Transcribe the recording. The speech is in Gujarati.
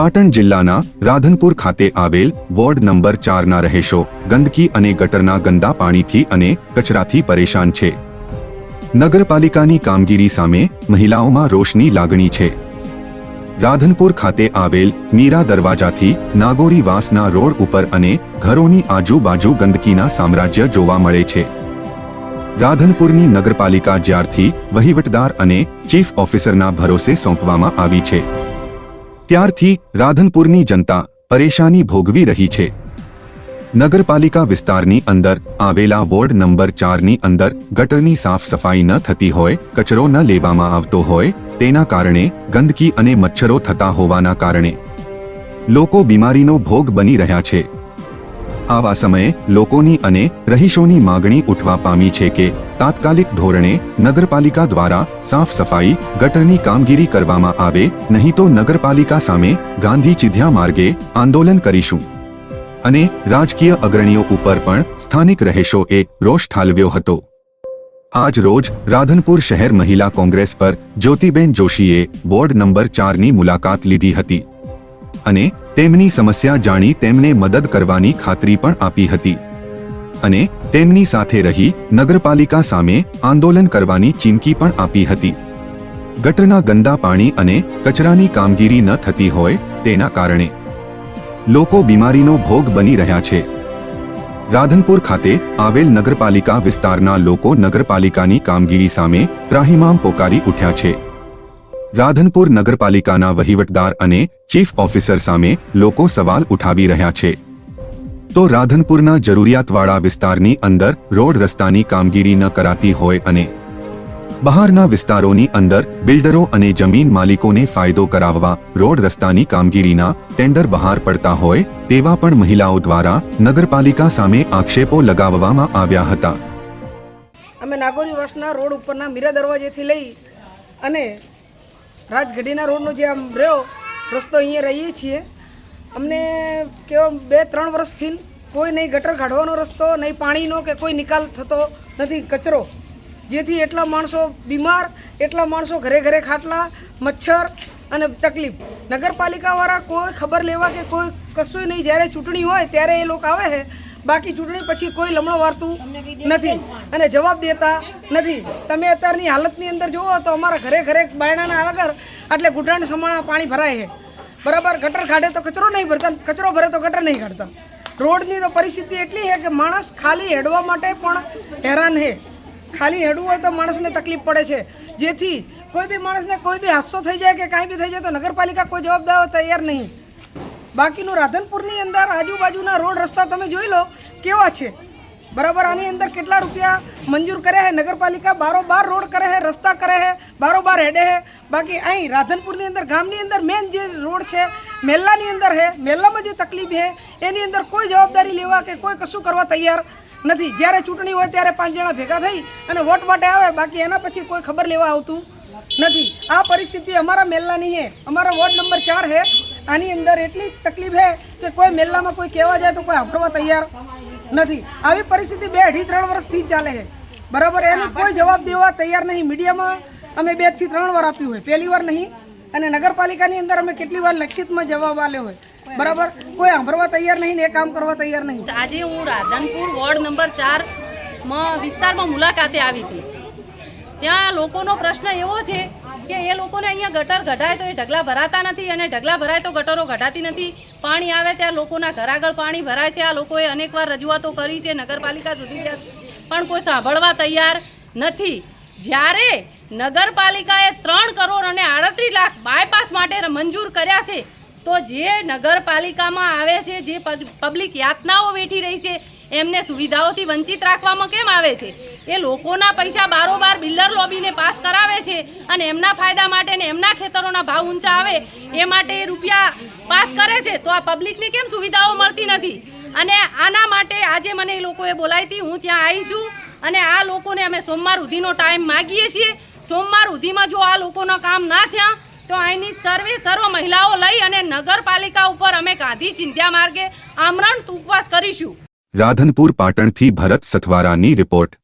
પાટણ જિલ્લાના રાધનપુર ખાતે આવેલ વોર્ડ નંબર ચારના રહેશો, ગંદકી અને ગટરના ગંદા પાણીથી અને કચરાથી પરેશાન છે. નગરપાલિકાની કામગીરી સામે મહિલાઓમાં રોષની લાગણી છે. રાધનપુર ખાતે આવેલ મીરા દરવાજાથી નાગોરી વાસના રોડ ઉપર અને ઘરોની આજુબાજુ ગંદકીના સામ્રાજ્ય જોવા મળે છે. રાધનપુરની નગરપાલિકા જ્યારથી વહીવટદાર અને ચીફ ઓફિસરના ભરોસે સોંપવામાં આવી છે. ત્યારથી રાધનપુરની જનતા પરેશાની ભોગવી રહી છે. નગરપાલિકા વિસ્તારની અંદર આવેલા વોર્ડ નંબર ચારની અંદર ગટરની સાફ સફાઈ ન થતી હોય, કચરો ન લેવામાં આવતો હોય, તેના કારણે ગંદકી અને મચ્છરો થતા હોવાના કારણે લોકો બીમારીનો ભોગ બની રહ્યા છે. આવા સમયે લોકોની અને રહીશોની માગણી ઉઠવા પામી છે કે તાત્કાલિક ધોરણે નગરપાલિકા દ્વારા સાફ સફાઈ, ગટરની કામગીરી કરવામાં આવે, નહીં તો નગરપાલિકા સામે ગાંધી ચિધ્યા માર્ગે આંદોલન કરીશું. અને રાજકીય અગ્રણીઓ ઉપર પણ સ્થાનિક રહેશોએ રોષ ઠાલવ્યો હતો. આજ રોજ રાધનપુર શહેર મહિલા કોંગ્રેસ પર જ્યોતિબેન જોશીએ વોર્ડ નંબર ચારની મુલાકાત લીધી હતી. અને તેમની સમસ્યા જાણી તેમને મદદ કરવાની ખાતરી પણ આપી હતી. અને તેમની સાથે રહી નગરપાલિકા સામે આંદોલન કરવાની ચીમકી પણ આપી હતી. ગટરના ગંદા પાણી અને કચરાની કામગીરી ન થતી હોય તેના કારણે. લોકો બીમારીનો ભોગ બની રહ્યા છે. રાધનપુર ખાતે આવેલ નગરપાલિકા વિસ્તારના લોકો નગરપાલિકાની કામગીરી સામે ત્રાહિમામ પોકારી ઉઠ્યા છે. રાધનપુર નગરપાલિકાના વહીવટદાર અને ચીફ ઓફિસર સામે લોકો સવાલ ઉઠાવી રહ્યા છે. તો રાધનપુરના જરૂરિયાતવાળા વિસ્તારની અંદર રોડ રસ્તાની કામગીરી ન કરાતી હોય અને બહારના વિસ્તારોની અંદર બિલ્ડરો અને જમીન માલિકોને ફાયદો કરાવવા રોડ રસ્તાની કામગીરીના ટેન્ડર બહાર પડતા હોય તેવા પણ મહિલાઓ દ્વારા નગરપાલિકા સામે આક્ષેપો લગાવવામાં આવ્યા હતા. અમે નાગોરી વાસના રોડ ઉપરના મીરા દરવાજેથી લઈ અને રાજગઢીના રોડનો જે આમ રહ્યો, રસ્તો અહીંયા રહીએ છીએ. અમને કેવો બે, ત્રણ વર્ષથી કોઈ નહીં ગટર કાઢવાનો રસ્તો, નહીં પાણીનો કે કોઈ નિકાલ થતો નથી, કચરો. જેથી એટલા માણસો બીમાર, એટલા માણસો ઘરે ઘરે ખાટલા, મચ્છર અને તકલીફ. નગરપાલિકાવાળા કોઈ ખબર લેવા કે કોઈ કશું નહીં, જ્યારે ચૂંટણી હોય ત્યારે એ લોકો આવે છે. બાકી ચૂંટણી પછી કોઈ લમણો વારતું નથી. અને જવાબ દેતા નથી. તમે અત્યારની હાલતની અંદર જુઓ તો અમારા ઘરે ઘરે બાયણાના આગળ એટલે ઘૂંટણ સમાણા પાણી ભરાય છે. બરાબર ગટર કાઢે તો કચરો નહીં ભરતા કચરો ભરે તો ગટર નહીં કાઢતા. રોડની તો પરિસ્થિતિ એટલી છે કે માણસ ખાલી હેડવા માટે પણ હેરાન છે. ખાલી હેડવું હોય તો માણસને તકલીફ પડે છે. જેથી કોઈ બી માણસને કોઈ બી હાદસો થઈ જાય કે કાંઈ બી થઈ જાય તો નગરપાલિકા કોઈ જવાબદાર તૈયાર નહીં. બાકીનું રાધનપુરની અંદર આજુબાજુના રોડ રસ્તા તમે જોઈ લો, કેવા છે? બરાબર, આની અંદર કેટલા રૂપિયા મંજૂર કરે છે નગરપાલિકા બારોબાર રોડ કરે છે રસ્તા કરે છે બારોબાર હેડે છે બાકી અહીં રાધનપુરની અંદર, ગામની અંદર મેન જે રોડ છે, મેલ્લાની અંદર છે મેલ્લામાં જે તકલીફ છે એની અંદર કોઈ જવાબદારી લેવા કે કોઈ કશું કરવા તૈયાર નથી. જ્યારે ચૂંટણી હોય ત્યારે પાંચ જણા ભેગા થઈ અને વોટ માટે આવે, બાકી એના પછી કોઈ ખબર લેવા આવતું નથી. આ પરિસ્થિતિ અમારા મેલ્લાની છે અમારા વોર્ડ નંબર ચાર છે આની અંદર એટલી તકલીફ છે કે કોઈ મેલ્લામાં કોઈ કહેવા જાય તો કોઈ સાંભળવા તૈયાર નથી. આવી પરિસ્થિતિ બે અઢી ત્રણ વર્ષથી ચાલે છે. બરાબર એનો કોઈ જવાબ દેવા તૈયાર નહીં. મીડિયામાં અમે બેથી ત્રણ વાર આપ્યું હોય પહેલી વાર નહીં. અને નગરપાલિકાની અંદર અમે કેટલી વાર લેખિતમાં જવાબ આપ્યો હોય. બરાબર કોઈ સાંભળવા તૈયાર નહીં ને એ કામ કરવા તૈયાર નહીં. આજે હું રાધનપુર વોર્ડ નંબર ચારમાં વિસ્તારમાં મુલાકાતે આવી હતી. ત્યાં લોકોનો પ્રશ્ન એવો છે કે એ લોકોને અહીંયા ગટર ગઢાય તો એ ઢગલા ભરાતા નથી અને ઢગલા ભરાય તો ગટરો ગઢાતી નથી. પાણી આવે ત્યાં લોકોના ઘર આગળ પાણી ભરાય છે. આ લોકોએ અનેકવાર રજૂઆતો કરી છે નગરપાલિકા સુધી પણ કોઈ સાંભળવા તૈયાર નથી. જ્યારે નગરપાલિકાએ ત્રણ કરોડ અને આડત્રીસ લાખ બાયપાસ માટે મંજૂર કર્યા છે તો જે નગરપાલિકામાં આવે છે, જે પબ્લિક યાતનાઓ વેઠી રહી છે, એમને સુવિધાઓથી વંચિત રાખવામાં કેમ આવે છે? એ લોકોના પૈસા બારોબાર બિલ્ડર લોબીને પાસ કરાવે છે અને એમના ફાયદા માટે ને એમના ખેતરોના ભાવ ઊંચા આવે, એ માટે રૂપિયા પાસ કરે છે, તો આ પબ્લિકને કેમ સુવિધાઓ મળતી નથી? અને આના માટે આજે મને એ લોકોએ બોલાવી હતી, હું ત્યાં આવી છું અને આ લોકોને અમે સોમવાર સુધીનો ટાઈમ માગીએ છીએ. સોમવાર સુધીમાં જો આ લોકોના કામ ના થયા તો અહીંની સર્વે સર્વ મહિલાઓ લઈ અને નગરપાલિકા ઉપર અમે ગાંધી ચિંધ્યા માર્ગે આમરણ ઉપવાસ કરીશું. રાધનપુર પાટણથી ભરત સથવારાની રિપોર્ટ.